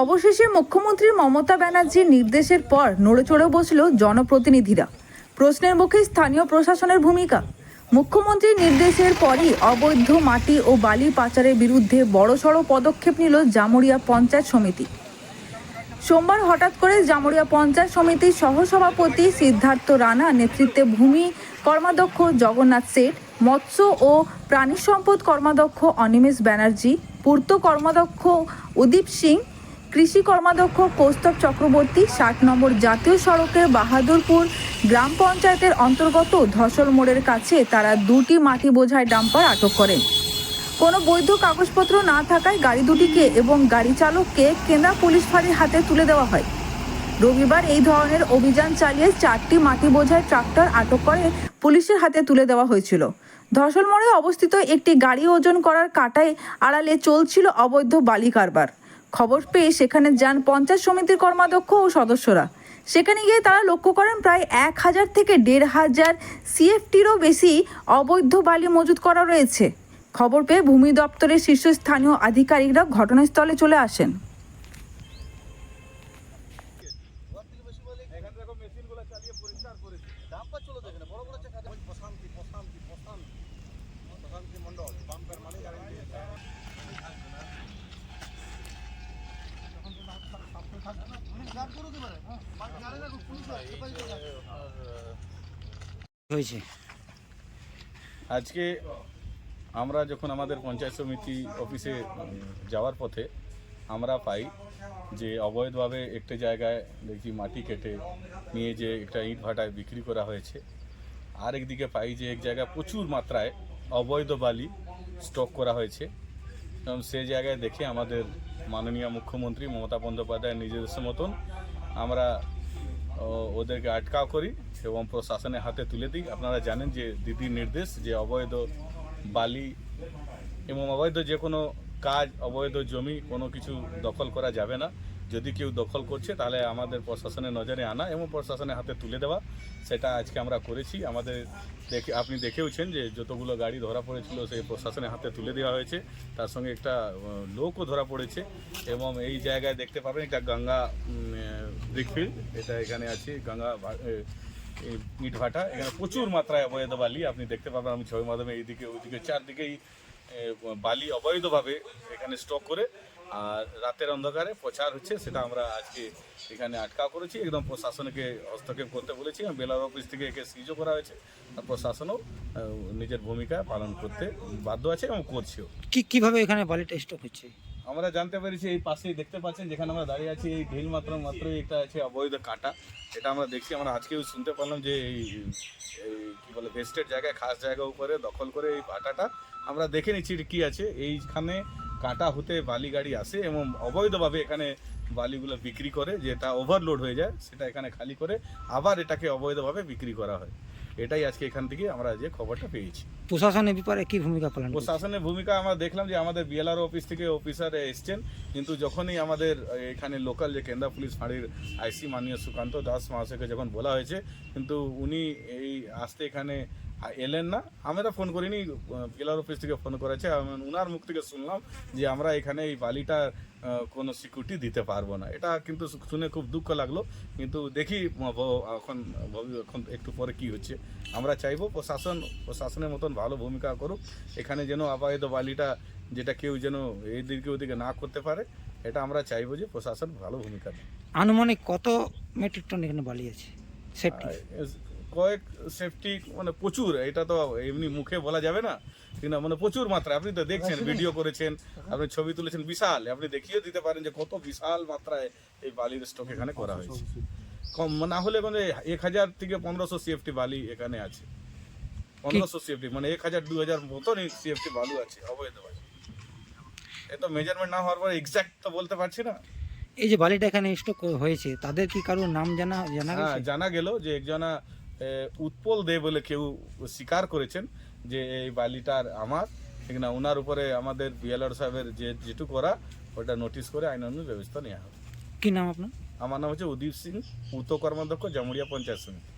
অবশেষে মুখ্যমন্ত্রী মমতা ব্যানার্জির নির্দেশের পর নড়ে চড়ে বসল জনপ্রতিনিধিরা। প্রশ্নের মুখে স্থানীয় প্রশাসনের ভূমিকা। মুখ্যমন্ত্রীর নির্দেশের পরই অবৈধ মাটি ও বালি পাচারের বিরুদ্ধে বড়সড় পদক্ষেপ নিল জামুরিয়া পঞ্চায়েত সমিতি। সোমবার হঠাৎ করে জামুরিয়া পঞ্চায়েত সমিতির সহসভাপতি সিদ্ধার্থ রানা নেতৃত্বে ভূমি কর্মাধ্যক্ষ জগন্নাথ শেঠ, মৎস্য ও প্রাণী সম্পদ কর্মাধ্যক্ষ অনিমেষ ব্যানার্জি, পূর্ত কর্মাধ্যক্ষ উদীপ সিং কৃষি কর্মাধ্যক্ষ কৌস্তব চক্রবর্তী ষাট নম্বর জাতীয় সড়কের বাহাদুরপুর গ্রাম পঞ্চায়েতের অন্তর্গত ধসল মোড়ের কাছে তারা দুটি মাটি বোঝায় ডাম্পার আটক করেন। কোনো বৈধ কাগজপত্র না থাকায় গাড়ি দুটিকে এবং গাড়ি চালককে কেন্দ্রা পুলিশ ফাঁড়ির হাতে তুলে দেওয়া হয়। রবিবার এই ধরনের অভিযান চালিয়ে চারটি মাটি বোঝাই ট্রাক্টর আটক করে পুলিশের হাতে তুলে দেওয়া হয়েছিল। ধসল মোড়ে অবস্থিত একটি গাড়ি ওজন করার কাটায় আড়ালে চলছিল অবৈধ বালি কারবার। খবর পেয়ে সেখানে যান পঞ্চায়েত সমিতির কর্মাধ্যক্ষ ও সদস্যরা। সেখানে গিয়ে তারা লক্ষ্য করেন প্রায় এক হাজার থেকে দেড় হাজার সিএফটিরও বেশি অবৈধ বালি মজুত করা রয়েছে। খবর পেয়ে ভূমি দপ্তরের শীর্ষস্থানীয় আধিকারিকরা ঘটনাস্থলে চলে আসেন। হয়েছে। আজকে আমরা যখন আমাদের পঞ্চায়েত সমিতি অফিসে যাওয়ার পথে আমরা পাই যে অবৈধভাবে একটা জায়গায় দেখি মাটি কেটে নিয়ে যে একটা ইট ভাটায় বিক্রি করা হয়েছে। আরেকদিকে পাই যে এক জায়গায় প্রচুর মাত্রায় অবৈধ বালি স্টক করা হয়েছে। এবং সে জায়গায় দেখে আমাদের মাননীয় মুখ্যমন্ত্রী মমতা বন্দ্যোপাধ্যায় নিজেদের মতন আমরা ওদেরকে আটকাও করি এবং প্রশাসনের হাতে তুলে দিই। আপনারা জানেন যে দিদির নির্দেশ যে অবৈধ বালি এবং অবৈধ যে কোনো কাজ, অবৈধ জমি কোনো কিছু দখল করা যাবে না। যদি কেউ দখল করছে, তাহলে আমাদের প্রশাসনের নজরে আনা এবং প্রশাসনের হাতে তুলে দেওয়া। সেটা আজকে আমরা করেছি। আমাদের দেখে, আপনি দেখেওছেন যে যতগুলো গাড়ি ধরা পড়েছিল, সেই প্রশাসনের হাতে তুলে দেওয়া হয়েছে। তার সঙ্গে একটা লোকও ধরা পড়েছে এবং এই জায়গায় দেখতে পাবেন একটা গঙ্গা ব্রিকফিল্ড এটা এখানে আছে, গঙ্গা ইট ভাটা। এখানে প্রচুর মাত্রায় অবৈধ বালি। আপনি দেখতে পাবেন, আমি ছবির মাধ্যমে এইদিকে, ওইদিকে, চারদিকেই বালি অবৈধভাবে এখানে স্টক করে আর রাতের অন্ধকারে প্রচার হচ্ছে সেটা আমরা আজকে এখানে আটকা করেছি। একদম প্রশাসনকে হস্তক্ষেপ করতে বলেছি বেলার অফিস থেকে একে সিজও করা হয়েছে। প্রশাসনও নিজের ভূমিকা পালন করতে বাধ্য আছে এবং করছেও কি কীভাবে এখানে বালিটা স্টক হচ্ছে? আমরা জানতে পেরেছি এই পাশেই দেখতে পাচ্ছেন যেখানে আমরা দাঁড়িয়ে আছি এই ঢিল মাত্র মাত্র এটা আছে অবৈধ কাটা। এটা আমরা দেখছি আমরা আজকেও শুনতে পারলাম যে এই কি বলে ভেস্টেড জায়গায় খাস জায়গা উপরে দখল করে এই ভাটাটা আমরা দেখে নিচ্ছি কি আছে। এইখানে কাটা হতে বালি গাড়ি আসে এবং অবৈধভাবে এখানে বালিগুলো বিক্রি করে যেটা ওভারলোড হয়ে যায় সেটা এখানে খালি করে আবার এটাকে অবৈধভাবে বিক্রি করা হয়। এটাই আজকে এখান থেকে আমরা যে খবরটা পেয়েছি। প্রশাসনের ব্যাপারে কি ভূমিকা পালন প্রশাসনের ভূমিকা আমরা দেখলাম যে আমাদের বিএলআর অফিস থেকে অফিসার এসছেন কিন্তু যখনই আমাদের এখানে লোকাল যে কেন্দ্রা পুলিশ ফাঁড়ির আইসি মাননীয় সুকান্ত দাস মহাশয়কে যখন বলা হয়েছে কিন্তু উনি এই আসতে এখানে এলেন না। আমরা ফোন করিনি বিএলআর অফিস থেকে ফোন করেছে। আমি উনার মুখ থেকে শুনলাম যে আমরা এখানে এই বালিটা কোনো সিকিউরিটি দিতে পারব না। এটা কিন্তু শুনে খুব দুঃখ লাগল। কিন্তু দেখি এখন ভবি- এখন একটু পরে কি হচ্ছে। আমরা চাইব প্রশাসন প্রশাসনের মতন ভালো ভূমিকা করুক। এখানে যেন অবৈধ বালিটা যেটা কেউ যেন এই দিকে ওদিকে না করতে পারে এটা আমরা চাইব যে প্রশাসন ভালো ভূমিকা দেয় আনুমানিক কত মেট্রিক টন এখানে বালি আছে? সেফটি কয়েক সেফটি মানে প্রচুর এটা তো এমনি মুখে বলা যাবে না কিন্তু মানে প্রচুর মাত্রায়। আপনি তো দেখছেন ভিডিও করেছেন আপনি ছবি তুলেছেন বিশাল। আপনি দেখিয়ে দিতে পারেন যে কত বিশাল মাত্রায় এই বালির স্টক এখানে করা হয়েছে। কম না হলে মানে এক হাজার থেকে পনেরোশো সিএফটি বালি এখানে আছে। পনেরোশো সিএফটি মানে এক হাজার দু হাজার মতন সিএফটি বালু আছে অবৈধ বালি। এত মেজারমেন্ট না হওয়ার পর এক্সাক্ট তো বলতে পারছি না। এই যে বালিটা এখানে স্টক হয়েছে তাদের কি কারোর নাম জানা জানা হ্যাঁ জানা গেল যে একজনা উৎপল দে বলে কেউ স্বীকার করেছেন যে এই বালিটার আমার। ঠিক না ওনার উপরে আমাদের বিএলআর সাহেবের যে যেটু করা ওটা নোটিশ করে আইন আইনানুগ ব্যবস্থা নেওয়া হবে। কি নাম আপনার? আমার নাম হচ্ছে উদীপ সিং উত্তর কর্মাধ্যক্ষ জামুড়িয়া পঞ্চায়েত সমিতি।